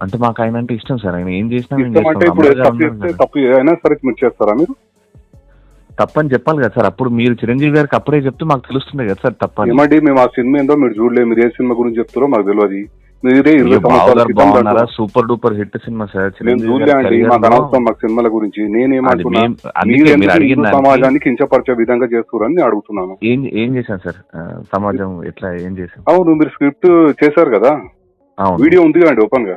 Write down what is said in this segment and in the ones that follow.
అంటే మాకు ఆయన అంటే ఇష్టం సార్. ఆయన ఏం చేసినా మేము ఇష్టం అంటే చేస్తాం. ఇప్పుడు అమ్మగారు తప్పు చేస్తే అయినా సరే మీరు చేస్తారా మీరు? తప్పని చెప్పాలి కదా సార్. అప్పుడు మీరు చిరంజీవి గారికి అప్పుడే చెప్తే మాకు తెలుస్తుంది కదా సార్ తప్పని ఏమండి మేము ఆ సినిమా ఏందో మీరు చూడలేదు. మీరు ఏ సినిమా గురించి చెప్తారో మాకు తెలియదు. మీరే ఇరవై అయ్యో, సంవత్సరాల బావగారు క్రితం బాగున్నారా? దాంట్లో- super duper hit cinema sir. నేను చిరంజీవి చూడలే గారి అండి career మాకు లో అనవసరం మాకు సినిమాల గురించి. అది మేం- అందుకే మీరు అడిగిన హిందూ దానికి సమాజాన్ని కించపరిచే విధంగా చేస్తున్నారని నేను అడుగుతున్నాను. ఏం ఏం చేశాం సార్? ఆ, సమాజం ఎట్లా ఏం చేశాం అవును మీరు స్క్రిప్ట్ చేశారు కదా. అవును. వీడియో ఉంది కదండి ఓపెన్గా.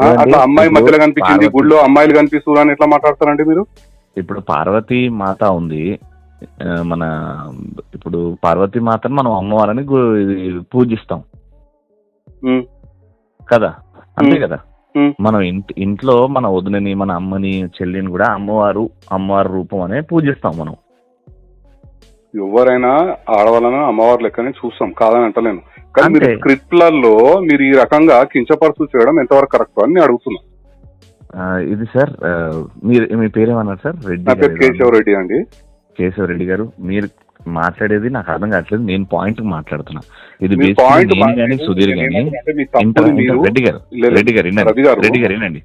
అట్లా అమ్మాయి మధ్యలో కనిపించింది గుడిలో అమ్మాయిలు కనిపిస్తున్నారు అని ఎట్లా మాట్లాడతారండి మీరు? ఇప్పుడు పార్వతీ మాత ఉంది. మన ఇప్పుడు పార్వతీ మాతను మనం అమ్మవారని పూజిస్తాం. కదా? అంతే. కదా. మనం ఇంటి ఇంట్లో మన వదినని మన అమ్మని చెల్లిని కూడా అమ్మవారు అమ్మవారి రూపం అనే పూజిస్తాం మనం. ఎవరైనా ఆడవాళ్ళను అమ్మవారి లెక్కనే చూస్తాం కాదని అంటలేను. కానీ మీరు. స్క్రిప్ట్లలో మీరు ఈ రకంగా కించపరుచు చేయడం ఎంతవరకు కరెక్ట్ అని నేను అడుగుతున్నా. ఇది సార్ మీరు మీ పేరేమన్నారు సార్? రెడ్డి నా పేరు గారు. కేశవ రెడ్డి అండి. కేశవ రెడ్డి గారు మీరు మాట్లాడేది నాకు అర్థం కావట్లేదు నేను పాయింట్ మాట్లాడుతున్నా. ఇది పాయింట్ కానీ సుధీర్ కానీ మీరు రెడ్డి గారు రెడ్డి గారు గారు. రెడ్డి గారు వినండి.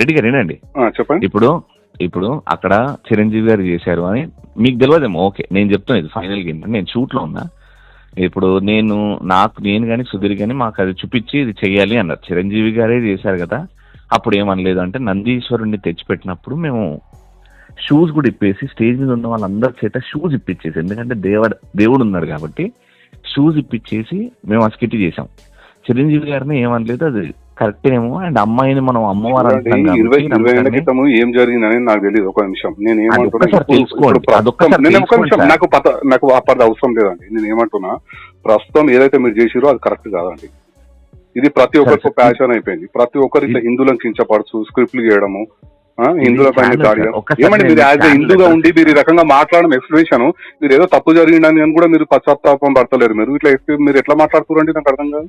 రెడ్డి గారు వినండి. చెప్పండి. ఇప్పుడు ఇప్పుడు అక్కడ చిరంజీవి గారు చేశారు అని మీకు తెలియదేమో ఓకే నేను చెప్తాను ఇది ఫైనల్ గేమ్ నేను షూట్లో ఉన్నా. ఇప్పుడు నేను నాకు నేను కానీ సుధీర్ కానీ మాకు అది చూపించి ఇది చెయ్యాలి అన్నారు. చిరంజీవి గారే చేశారు కదా అప్పుడు ఏమనలేదు అంటే నందీశ్వరుణ్ణి తెచ్చిపెట్టినప్పుడు మేము షూస్ కూడా ఇప్పేసి స్టేజ్ మీద ఉన్న వాళ్ళందరి చేత షూస్ ఇప్పించేసి ఎందుకంటే దేవుడు దేవుడు ఉన్నాడు కాబట్టి షూస్ ఇప్పించేసి మేము ఆ స్కిట్ చేసాం చిరంజీవి గారిని ఏమనలేదు అది కరెక్ట్ ఏమో అండ్ అమ్మాయిని మనం అమ్మవారు ఇరవై ఇరవై క్రితం ఏం జరిగిందని నాకు తెలియదు ఒక నిమిషం. నేను ఏమంటున్నా. నాకు నాకు అప్పటి అవసరం లేదండి. నేను ఏమంటున్నా ప్రస్తుతం ఏదైతే మీరు చేసిరో అది కరెక్ట్ కాదండి. ఇది ప్రతి ఒక్కరికి. ప్యాషన్ అయిపోయింది. ప్రతి ఒక్కరు ఇట్లా హిందువులను కించపరచు స్క్రిప్ట్లు చేయడము ఆ, హిందువుల పైన ఏమండి మీరు యాజ్ హిందూగా. ఉండి మీరు ఈ రకంగా మాట్లాడడం ఎక్స్ప్లెనేషన్ మీరు ఏదో తప్పు జరిగిందని అని కూడా మీరు పశ్చాత్తాపం పడతలేరు మీరు. ఇట్లా మీరు ఎట్లా మాట్లాడుతున్నారండి నాకు అర్థం కాదు.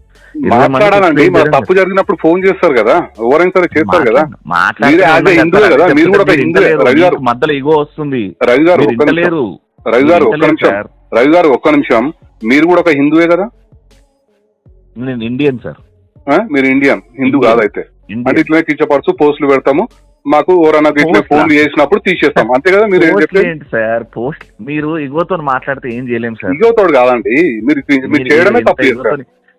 మాట్లాడాలండి. చేయడం తప్పు జరిగినప్పుడు ఫోన్ చేస్తారు కదా. ఎవరైనా సరే చేస్తారు కదా. మీరే హిందువే కదా. మీరు కూడా హిందువే. రవి గారు. మధ్యలో ఇగో వస్తుంది. రవి గారు ఒక్క నిమిషం. రవి గారు మీరు ఒక్క నిమిషం. రవి గారు ఒక్క నిమిషం. మీరు కూడా ఒక హిందువే కదా? నేను ఇండియన్ సార్? మీరు ఇండియన్. హిందూ. కాదైతే. అంటే ఇట్లనే కించపరచు పోస్టులు పెడతాము. మాకు ఎవరన్నా ఇట్లే? ఫోన్లు చేసినప్పుడు తీసేస్తాం. అంతే కదా మీరు ఏం సార్? పోస్ట్ మీరు ఇగోతో మాట్లాడితే ఏం చేయలేం సార్. ఇగోతోడు కాదండి. మీరు మీరు చేయడమే తప్పు చేస్తారు.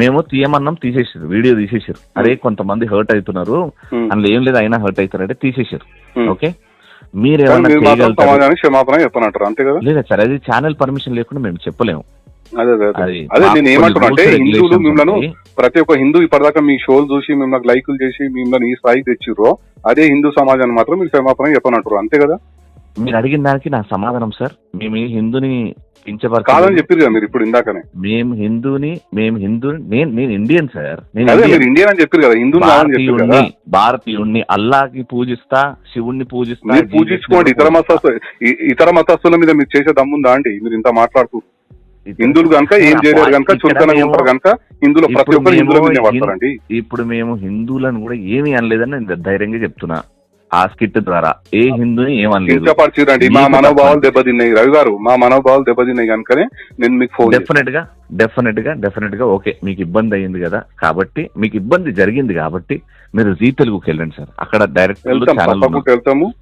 మేము తీయమన్నాం తీసేసారు వీడియో తీసేసారు. అరే కొంతమంది హర్ట్ అవుతున్నారు. ఉమ్. అందులో ఏం లేదు అయినా హర్ట్ అవుతారంటే తీసేసారు. ఓకే మీరు లేదా సార్ అది ఛానల్ పర్మిషన్ లేకుండా మేము చెప్పలేము. అదే అదే నేను ఏమంటున్నా అంటే హిందువులు మిమ్మల్ని. ప్రతి ఒక్క హిందూ ఇప్పటిదాకా మీ షోలు చూసి మిమ్మల్ని లైకులు చేసి మిమ్మల్ని ఈ స్థాయికి తెచ్చిర్రో అదే హిందూ సమాజాన్ని మాత్రం మీరు క్షమాపణ చెప్పనంటారు అంతే కదా? మీరు అడిగిన దానికి నా సమాధానం సార్. మేము హిందూని. కాదని చెప్పారు కదా మీరు ఇప్పుడు ఇందాకనే. మేము హిందూని మేము హిందూ నేను నేను ఇండియన్ సార్. నేను ఇండియన్. అని చెప్పారు కదా హిందూ భారతీయుణ్ణి భారతీయుణ్ణి అల్లాకి పూజిస్తా శివుణ్ణి పూజిస్తా పూజించుకోండి. ఇతర మతస్థు ఇ- ఇతర మతస్థుల మీద మీరు చేసే దమ్ముందా అండి? మీరు ఇంత మాట్లాడుతూ. హిందువులు కనుక ఏం చేయలేరు కనుక మేము- ఉంటారు కనుక హిందువులు ప్రతి ఒక్కరు హిందువుల మీద పడతారండి. ఇప్పుడు మేము హిందువులను కూడా ఏమీ అనలేదని నేను ధైర్యంగా చెప్తున్నా. ఆ స్కిట్ ద్వారా. ఏ హిందూని ఏమనలేదు. కించపరిచిరండి మా మనోభావాలు దెబ్బతిన్నాయి. రవి గారు మా మనోభావాలు దెబ్బతిన్నాయి కనుకనే నేను మీకు ఫోన్. డెఫినెట్గా డెఫినెట్గా డెఫినెట్గా ఓకే మీకు ఇబ్బంది అయ్యింది కదా. కాబట్టి మీకు ఇబ్బంది జరిగింది కాబట్టి మీరు జీ తెలుగుకి వెళ్ళండి సార్. అక్కడ డైరెక్ట్ వెళ్తాము.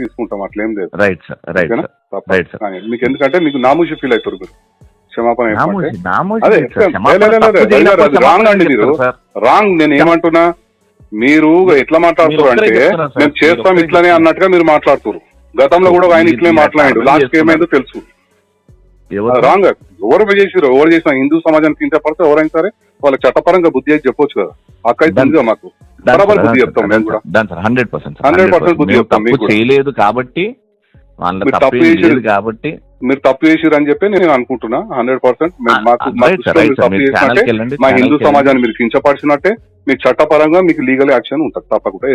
తీసుకుంటాం అట్లేం లేదు. Right sir right? Sir. Right sir మీకు ఎందుకంటే మీకు నామూషి ఫీల్ అవుతారు మీరు. క్షమాపణ wrong అండి మీరు. రాంగ్ నేను ఏమంటున్నా? మీరు ఎట్లా మాట్లాడుతున్నారు అంటే. మేము చేస్తాం ఇట్లానే. అన్నట్టుగా మీరు మాట్లాడుతున్నారు గతంలో కూడా ఆయన ఇట్లే మాట్లాడాడు. లాస్ట్. ఏమైందో తెలుసు. ఎవరు? రాంగ్ ఎవరు చేసిరు ఎవరు చేసిన హిందూ సమాజానికి కించపడితే ఎవరైనా సరే వాళ్ళ చట్టపరంగా బుద్ధి అయితే చెప్పొచ్చు కదా. అక్క అయితే దాని- ఉందిగా మాకు? బరాబర్ బుద్ధి చెప్తాం మేము కూడా. దాని సార్. హండ్రెడ్ పర్సెంట్ 100% బుద్ధి చెప్తాం. చేయలేదు కాబట్టి తప్పు చేసిరు. కాబట్టి మీరు తప్పు చేసిరు అని చెప్పి నేను అనుకుంటున్నా. హండ్రెడ్ పర్సెంట్ మాకు మా హిందూ. సమాజాన్ని మీరు కించపరిచినట్టే. మీకు చట్టపరంగా మీకు లీగల్ యాక్షన్ ఉంటుంది తప్పకుండా